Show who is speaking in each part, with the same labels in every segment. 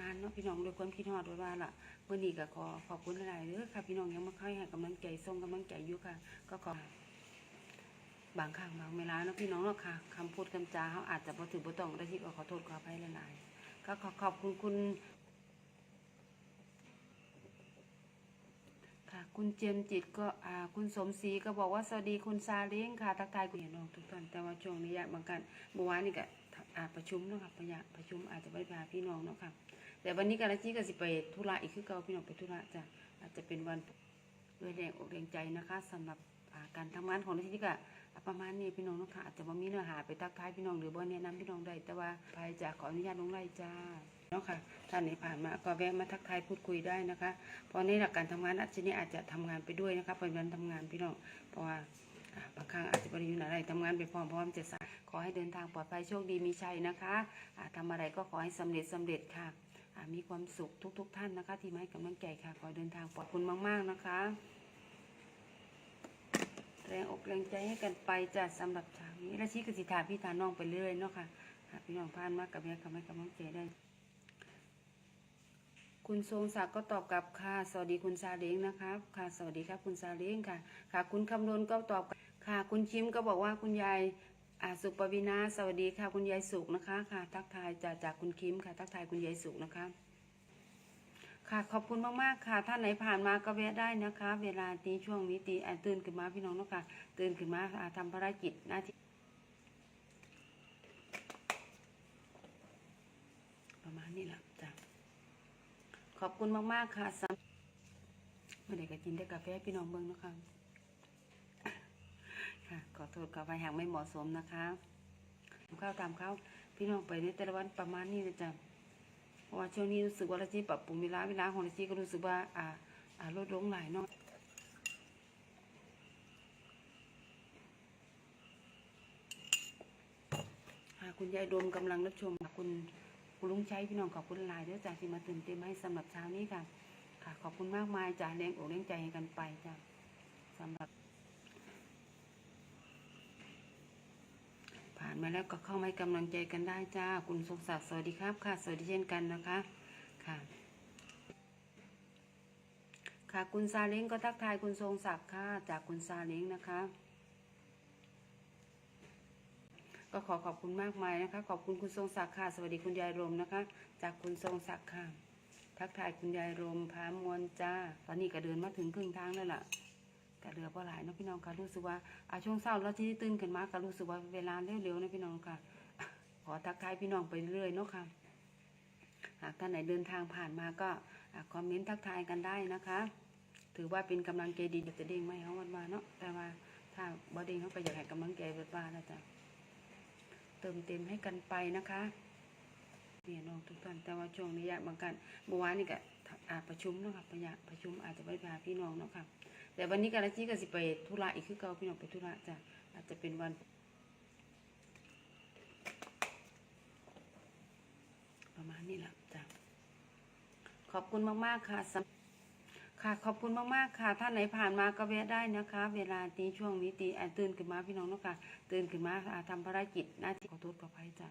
Speaker 1: นานเนาะพี่น้องด้วยความคิดฮอดไว้ว่าล่ะเมื่อนี้ก็ขอขอบคุณหลายๆเด้อค่ะ พี่น้องยังมาค่อยให้กำลังใจส่งกำลังใจอยู่ค่ะ ก็ขอบางครั้งบางเวลาเนาะพี่น้องเนาะค่ะคำพูดคำจาเขาอาจจะบ่ถือบ่ต้องได้ที่ก็ขอโทษขออภัยหลายๆก็ขอขอบคุณคุณค่ะ คุณเจมจิตก็อ่าคุณสมศรีก็บอกว่าสวัสดีคุณซาเล้งค่ะ ทักทายคุณน้องทุกท่านแต่ว่าช่วงนี้ยากบางกันเมื่อวานนี่ก็อาประชุมเนาะค่ะประยะประชุมอาจจะไม่พาพี่น้องเนาะค่ะ แต่วันนี้กาลจีก็สิไปธุระอีกคือเก่าพี่น้องไปธุระจ้ะอาจจะเป็นวันด้วยแรงอกแรงใจนะคะสำหรับการทำงานของนาทีก็อ่าประมาณนี้พี่น้องนะคะอาจจะว่ามีเนื้อหาไปทักทายพี่น้องหรือบ่แนะนำพี่น้องได้แต่ว่าภายจากขออนุญาตลงไล่จ้าเนาะค่ะท่านไหนผ่านมาก็แวะมาทักทายพูดคุยได้นะคะ เพราะในหลักการทำงานอาจจะนี้อาจจะทำงานไปด้วยนะคะเป็นวันทำงานพี่น้องเพราะว่าบางครั้งอาจจะบริยุทธ์อะไรทำงานไปพร้อมพร้อมจะสายขอให้เดินทางปลอดภัยโชคดีมีชัยนะคะอ่าทำอะไรก็ขอให้สำเร็จสำเร็จค่ะ มีความสุขทุกๆท่านนะคะ ที่มาให้กำลังใจค่ะ ขอเดินทางปลอดคุณมาก ๆนะคะ แรงอกแรงใจให้กันไปจ้ะสำหรับช้านี้และชี้กสิทาพี่ทาน้องไปเรื่อยเนาะค่ะหากพี่น้องผ่านมากับแม่กับแม่กำลังใจได้ คุณทรงศักดิ์ก็ตอบกลับค่ะ สวัสดีคุณซาเล้งนะครับ ค่ะ สวัสดีครับคุณซาเล้งค่ะ ค่ะ คุณคำนวณก็ตอบค่ะ คุณชิมก็บอกว่าคุณยาย อาสุปวินาสวัสดีค่ะ คุณยายสุขนะคะค่ะ ทักทายจากจากคุณคิมค่ะ ทักทายคุณยายสุขนะคะ ค่ะขอบคุณมากๆค่ะท่านไหนผ่านมาก็แวะได้นะคะ เวลานี้ช่วงนี้ตีตื่นขึ้นมาพี่น้องเนาะค่ะตื่นขึ้นมาอ่าทำภารกิจหน้าที่ประมาณนี้แหละจ้ะขอบคุณมากๆค่ะสำหรับเมื่อไหร่ก็กินได้กาแฟพี่น้องเบิ้งนะคะ ค่ะขอโทษขอไปหากไม่เหมาะสมนะคะทำข้าวตามข้าวพี่น้องไปในแต่ละวันประมาณนี้เลยจ้ะเพราะว่าช่วงนี้รู้สึกว่าเราจีปรับปรุงเวลาเวลาของเราจีก็รู้สึกว่าอ่าอ่าลดลงหลายเนาะค่ะคุณยายโดมกำลังรับชมค่ะคุณคุณลุงใช้พี่น้องขอบคุณหลายเด้อจ้าที่มาตื่นเต้นให้สำหรับเช้านี้ค่ะ ค่ะ ขอบคุณมากมายจ้าแรงอกแรงใจให้กันไปจ้าสำหรับานมาแล้วก็เข้ามาให้กำลังใจกันได้จ้า คุณทรงศักดิ์สวัสดีครับค่ะ สวัสดีเช่นกันนะคะค่ะค่ะคุณซาเล้งก็ทักทายคุณทรงศักดิ์ค่ะ จากคุณซาเล้งนะคะ ก็ขอขอบคุณมากมายนะคะ ขอบคุณคุณทรงศักดิ์ค่ะ สวัสดีคุณยายรมนะคะ จากคุณทรงศักดิ์ค่ะ ทักทายคุณยายรมพามวลจ้า ตอนนี้ก็เดินมาถึงครึ่งทางแล้วล่ะ ก็เหลือพอหลายเนาะพี่น้องค่ะรู้สึกว่าอาช่วงเช้าแล้วที่ตื่นขึ้นมาก็รู้สึกว่าเวลาเร็วๆนะพี่น้องค่ะขอทักทายพี่น้องไปเรื่อยๆเนาะค่ะหากท่านไหนเดินทางผ่านมาก็คอมเมนต์ทักทายกันได้นะคะ ถือว่าเป็นกำลังใจดีจะเด้งไหมเขาวันมาเนาะแต่ว่าถ้าบ่เด้งเขาก็อยากให้กำลังใจเบิดว่านะจ๊ะเติมเต็มให้กันไปนะคะเนี่ยน้องทุกท่านแต่ว่าช่วงนี้ยากบางกันเมื่อวานนี่ก็ อาประชุมเนาะค่ะประยะประชุมอาจจะไม่พาพี่น้องเนาะค่ะ แต่วันนี้กาลจีก็สิไปธุระอีกคือเก่าพี่น้องไปธุระจ้ะอาจจะเป็นวัน ประมาณนี้แหละจ้ะขอบคุณมากๆค่ะสำค่ะขอบคุณมากๆค่ะ ท่านไหนผ่านมาก็แวะได้นะคะ เวลานี้ช่วงนี้ตีตื่นขึ้นมาพี่น้องเนาะค่ะตื่นขึ้นมาอ่าทำภารกิจหน้าที่ขอโทษขออภัยจ้ะ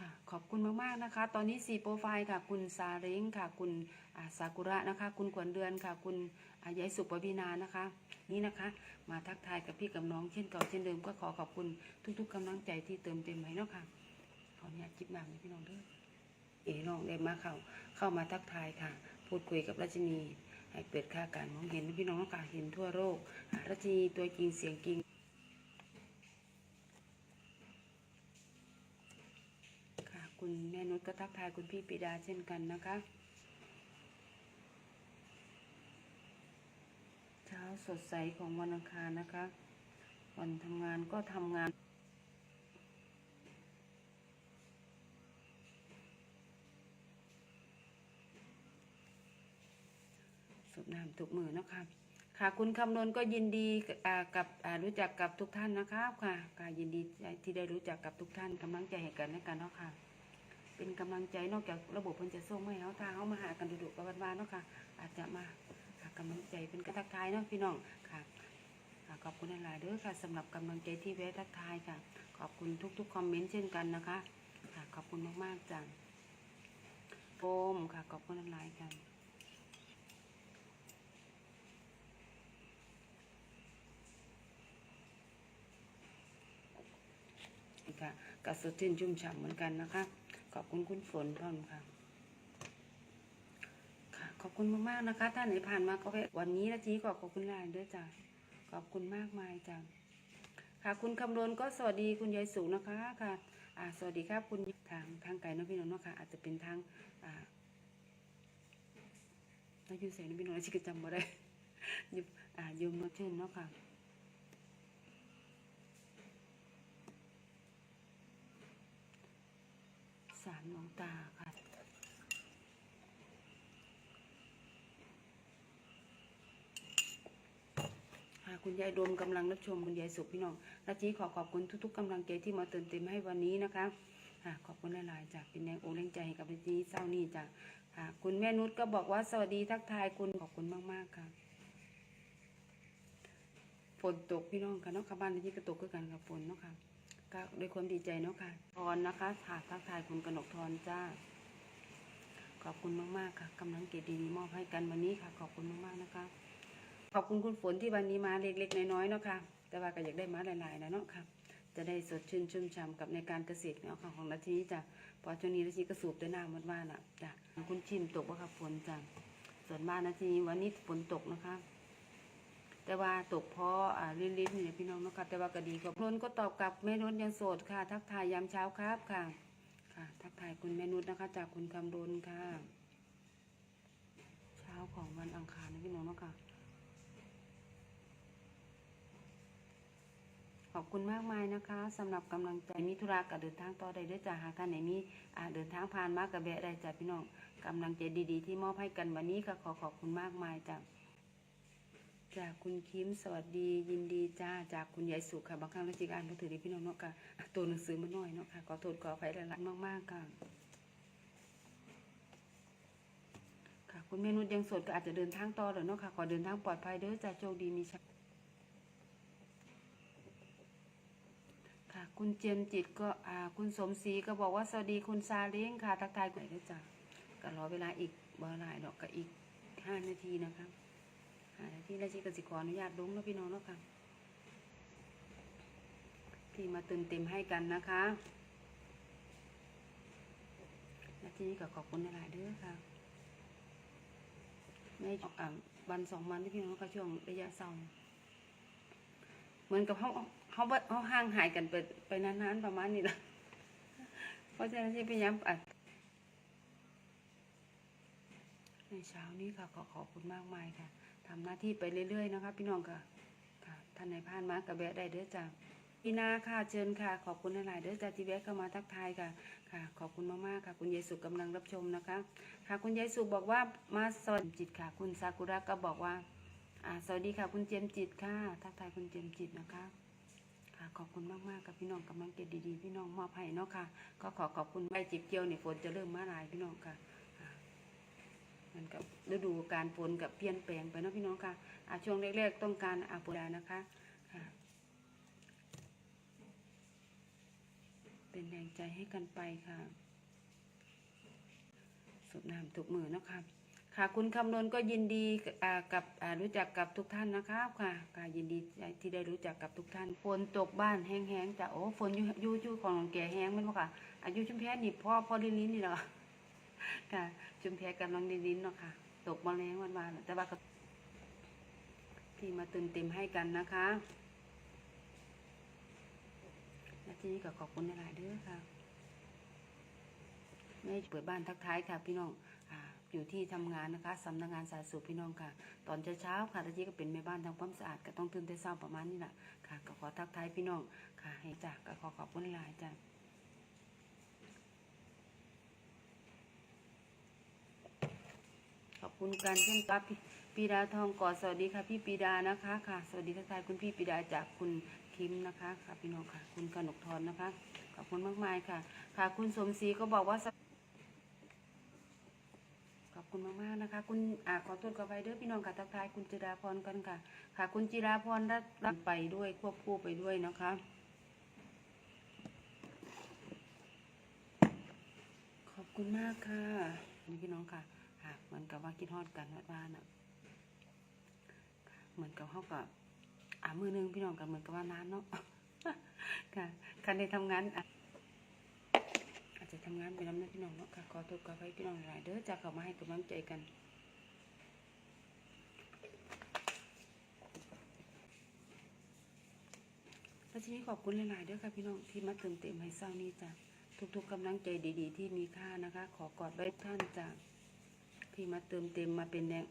Speaker 1: ค่ะ ขอบคุณมากๆนะคะ ตอนนี้สี่โปรไฟล์ค่ะ คุณซาเร้งค่ะ คุณอ่าซากุระนะคะ คุณขวัญเดือนค่ะ คุณยายสุปวีนานะคะ นี่นะคะ มาทักทายกับพี่กับน้องเช่นเก่าเช่นเดิมก็ขอขอบคุณทุก ๆกำลังใจที่เติมเต็มให้เนาะค่ะขออนุญาตจิบน้ำให้พี่น้องเด้อเอ๋น้องได้มาเข้าเข้ามาทักทายค่ะ พูดคุยกับราชินีให้เปิดค่าการมองเห็นพี่น้องค่ะเห็นทั่วโลกราชินีตัวจริงเสียงจริง คุณแม่นุชก็ทักทายคุณพี่ปิดาเช่นกันนะคะ เช้าสดใสของวันอังคารนะคะ วันทำงานก็ทำงานสุดน้ำทุกมือนะคะค่ะคุณคำนวณก็ยินดีกับรู้จักกับทุกท่านนะครับค่ะค่ะยินดีที่ได้รู้จักกับทุกท่านกำลังใจให้กันและกันเนาะค่ะ เป็นกำลังใจนอกจากระบบเพิ่นจะส่งมาให้เขาทางเขามาหากันดุๆกับวันวานๆเนาะค่ะ อาจจะมาหากำลังใจเป็นกระทักทายเนาะพี่น้องค่ะขอบคุณหลายๆเด้อค่ะสำหรับกำลังใจที่แวะทักทายค่ะ ขอบคุณทุกๆคอมเมนต์เช่นกันนะคะค่ะขอบคุณมากๆจ้ะโอมค่ะขอบคุณหลายๆกันค่ะกับสดชื่นชุ่มฉ่ำเหมือนกันนะคะ ขอบคุณคุณฝนพร้อมค่ะค่ะ ขอบคุณมากๆนะคะท่านไหนผ่านมาก็แวะวันนี้นาทีก็ขอบคุณหลายด้วยจ้ะขอบคุณมากมายจ้ะค่ะคุณคำรณก็สวัสดีคุณยายสุนะคะค่ะอ่าสวัสดีครับคุณทางทางไกลน้องพี่น้องเนาะค่ะ อาจจะเป็นทางอ่าเราอยู่เสียงน้องพี่น้องชิกจำบ่ได้ยู่อ่าโยมมาเชิญเนาะค่ะ สารหลวง ตาค่ะ คุณยายดมกำลังรับชมคุณยายสุขพี่น้องและจีขอขอบคุณทุก ๆกำลังใจที่มาเติมเต็มให้วันนี้นะคะค่ะขอบคุณหลายๆจากเป็นแรงโอแรงใจให้กับจีเศร้านี่จ้ะค่ะคุณแม่นุชก็บอกว่าสวัสดีทักทายคุณขอบคุณมาก ๆ ค่ะฝนตกพี่น้องค่ะเนาะค่ะบ้านที่ก็ตกคือกันกับฝนเนาะค่ะ ก็ด้วยความดีใจเนาะค่ะทอนนะคะค่ะทักทายคุณกนกทรจ้า ขอบคุณมากๆค่ะกำลังเกตดีมอบให้กันวันนี้ค่ะ ขอบคุณมากๆนะคะ ขอบคุณคุณฝนที่วันนี้มาเล็กๆน้อยๆเนาะค่ะ แต่ว่าก็อยากได้มาหลายๆนะเนาะค่ะ จะได้สดชื่นชุ่มฉ่ำกับในการเกษตรเนาะค่ะของนาทีจ้ะพอช่วงนี้นาทีก็สูบด้วยน้ำมันว่าน่ะจ้ะคุณชิมตกว่าค่ะฝนจ้ะส่วนมากนาทีวันนี้ฝนตกนะคะ แต่ว่าตกเพราะอ่าลิ้นๆนี่แหละพี่น้องนะคะแต่ว่าก็ดีกว่าพนก็ตอบกลับแม่นุชยังโสดค่ะ ทักทายยามเช้าครับค่ะ ค่ะ ทักทายคุณแม่นุชนะคะ จากคุณคำรณค่ะ เช้าของวันอังคารนะพี่น้องนะคะขอบคุณมากมายนะคะสำหรับกำลังใจมีธุระกับเดินทางต่อได้ด้วยจ้าหากท่านไหนมีเดินทางผ่านมากกับแบะได้จ้ะพี่น้องกำลังใจดีๆ ที่มอบให้กันวันนี้ก็ขอขอบคุณมากมายจ้ะ จากคุณคิมสวัสดียินดีจ้าจากคุณยายสุขค่ะบางครั้งเราจิกอ่านมือถือดีพี่น้องเนาะค่ะตัวหนังสือมันน้อยเนาะค่ะขอโทษขออภัยหลายๆมากๆค่ะค่ะ คุณเมนุษยังสดก็อาจจะเดินทางต่อเดี๋ยวเนาะค่ะขอเดินทางปลอดภัยเด้อจ้าโชคดีมีชัยค่ะ คุณเจมจิตก็อ่าคุณสมศรีก็บอกว่าสวัสดีคุณซาเล้งค่ะทักทายกันด้วยจ้ะก็รอเวลาอีกบ่หลายดอกก็อีกห้านาทีนะคะ ห้านาทีแล้วชีกสิขออนุญาตลงแล้วพี่น้องเนาะค่ะที่มาเติมเต็มให้กันนะคะนาทีนี้ก็ขอบคุณหลายเด้อค่ะไม่อ่าวันสองวันที่พี่น้องก็ช่วงระยะเศร้าเหมือนกับเขาเขาเขาห่างหายกันไปไปนานๆประมาณนี้ละเพราะฉะนั้นที่พยายามอัดในเช้านี้ค่ะขอขอบคุณมากมายค่ะ ทำหน้าที่ไปเรื่อยๆนะคะ พี่น้องค่ะค่ะท่านไหนผ่านมากระแบะได้เด้อจ้าพี่นาค่ะเชิญค่ะ ขอบคุณหลายๆเด้อจ้าที่แวะเข้ามาทักทายค่ะค่ะ ขอบคุณมากๆค่ะ คุณยายสุกำลังรับชมนะคะ ค่ะคุณยายสุบอกว่ามาสวัสดีจิตค่ะ คุณซากุระก็บอกว่าอ่าสวัสดีค่ะ คุณเจมจิตค่ะ ทักทายคุณเจมจิตนะคะค่ะขอบคุณมากมากๆกับพี่น้องกำลังเกตดีๆ พี่น้องมอบให้เนาะค่ะ ก็ขอขอบคุณใบจิบเกียวนี่ฝนจะเริ่มมาหลายพี่น้องค่ะ อ่ามันกับฤดูการฝนกับเปลี่ยนแปลงไปเนาะพี่น้องค่ะช่วงแรกๆต้องการอาฝนดานะคะ เป็นแรงใจให้กันไปค่ะสุดน้ำทุกมือนะคะค่ะคุณคำนวณก็ยินดีกับรู้จักกับทุกท่านนะครับค่ะค่ะยินดีที่ได้รู้จักกับทุกท่านฝนตกบ้านแห้งๆจ้ะโอ้ฝนยู่ยู่ของแก่แห้งแมันบ่ค่ะอายุชุมแพนี่พ่อพ่อลิ้นลิ้นนี่เหรอ ค่ะชุมแพกำลังลิ้นลิ้นเนาะค่ะ ตกมาแรงวันวานๆแต่ว่าที่มาเติมเต็มให้กันนะคะและที่นี้ก็ขอบคุณหลายเด้อค่ะไม่เปิดบ้านทักทายค่ะพี่น้องออยู่ที่ทำงานนะคะสำนักงานสาธารณสุขพี่น้องค่ะ ตอนเช้าๆค่ะตะกี้ก็เป็นแม่บ้านทำความสะอาดก็ต้องตื่นแต่เช้าประมาณนี้แหละค่ะ ก็ขอทักทายพี่น้องค่ะ ให้จ้ะก็ขอขอบคุณหลายจ้ะ ขอบคุณการเช่นกับพี่ปีดาทองก่อสวัสดีค่ะ พี่ปีดานะคะค่ะ สวัสดีทักทายคุณพี่ปีดาจากคุณคิมนะคะค่ะพี่น้องค่ะคุณกนกทรนะคะ ขอบคุณมากมายค่ะ ค่ะ คุณสมศรีก็บอกว่าขอบคุณมากๆนะคะ คุณอ่าขอโทษขอไปเด้อพี่น้องค่ะทักทายคุณจิราพรกันค่ะ ค่ะ คุณจิราพรรับรับไปด้วยควบคู่ไปด้วยนะคะขอบคุณมากค่ะพี่น้องค่ะ เหมือนกับว่าคิดฮอดกันว่าว่าน่ะเหมือนกับเขากับอ่ามือหนึงพี่น้องกับเหมือนกับว่านานเนาะค่ะการได้ทำงานอะอาจจะทำงานไปน้ำนะพี่น้องเนาะค่ะขอโทษขออภัยพี่น้องหลายๆเด้อจะเข้ามาให้กำลังใจกันและทีนี้ขอบคุณหลายๆด้วยค่ะพี่น้องที่มาเติมเต็มให้เศร้านี้จ้ะทุกๆกำลังใจดี ๆ ที่มีค่านะคะ ขอกอดไว้ท่านจ้ะ ที่มาเติมเต็มมาเป็นแรง